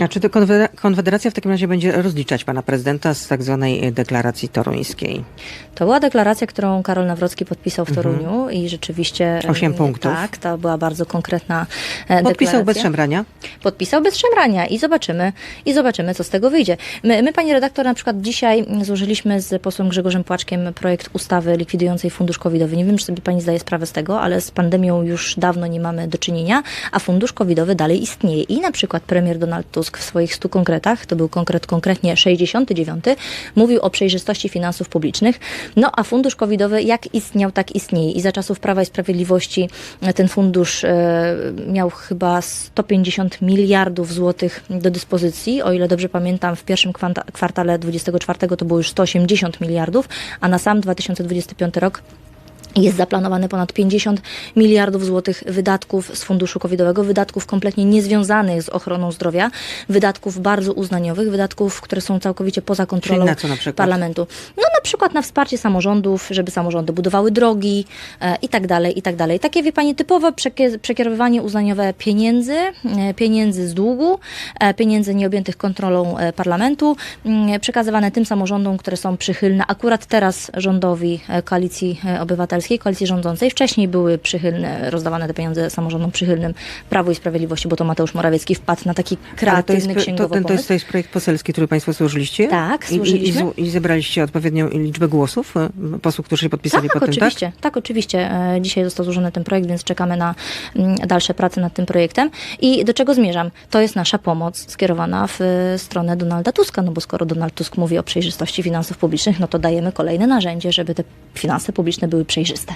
A czy to Konfedera- Konfederacja w takim razie będzie rozliczać pana prezydenta z tak zwanej e, deklaracji toruńskiej? To była deklaracja, którą Karol Nawrocki podpisał w Toruniu i rzeczywiście... Mhm. Osiem e, punktów. Tak, to była bardzo konkretna e, Podpisał bez deklaracja. szemrania? podpisał bez szemrania i zobaczymy, i zobaczymy, co z tego wyjdzie. My, my, pani redaktor, na przykład dzisiaj złożyliśmy z posłem Grzegorzem Płaczkiem projekt ustawy likwidującej fundusz covidowy. Nie wiem, czy sobie pani zdaje sprawę z tego, ale z pandemią już dawno nie mamy do czynienia, a fundusz covidowy dalej istnieje. I na przykład premier Donald Tusk w swoich 100 konkretach, to był konkret konkretnie 69, mówił o przejrzystości finansów publicznych. No a fundusz covidowy jak istniał, tak istnieje. I za czasów Prawa i Sprawiedliwości e, ten fundusz e, miał chyba 150 miliardów złotych do dyspozycji. O ile dobrze pamiętam, w pierwszym kwartale 24 to było już 180 miliardów, a na sam 2025 rok jest zaplanowane ponad 50 miliardów złotych wydatków z funduszu covidowego, wydatków kompletnie niezwiązanych z ochroną zdrowia, wydatków bardzo uznaniowych, wydatków, które są całkowicie poza kontrolą na co na parlamentu. No na przykład na wsparcie samorządów, żeby samorządy budowały drogi e, i tak dalej, i tak dalej. Takie, wie Pani, typowe przekie- przekierowywanie uznaniowe pieniędzy, e, pieniędzy z długu, e, pieniędzy nieobjętych kontrolą e, parlamentu, mm, przekazywane tym samorządom, które są przychylne akurat teraz rządowi e, Koalicji e, Obywatelskiej, Koalicji Rządzącej. Wcześniej były przychylne, rozdawane te pieniądze samorządom przychylnym Prawu i Sprawiedliwości, bo to Mateusz Morawiecki wpadł na taki to jest, kreatywny to, księgowo ten, to, jest, to jest projekt poselski, który państwo złożyliście? Tak, I, i, i, złożyliśmy. I zebraliście odpowiednią liczbę głosów e, posłów, którzy się podpisali Tak, pod tym, oczywiście. Tak? oczywiście. E, Dzisiaj został złożony ten projekt, więc czekamy na mm, dalsze prace nad tym projektem. I do czego zmierzam? To jest nasza pomoc skierowana w e, stronę Donalda Tuska, no bo skoro Donald Tusk mówi o przejrzystości finansów publicznych, no to dajemy kolejne narzędzie, żeby te finanse publiczne były przejrzyste.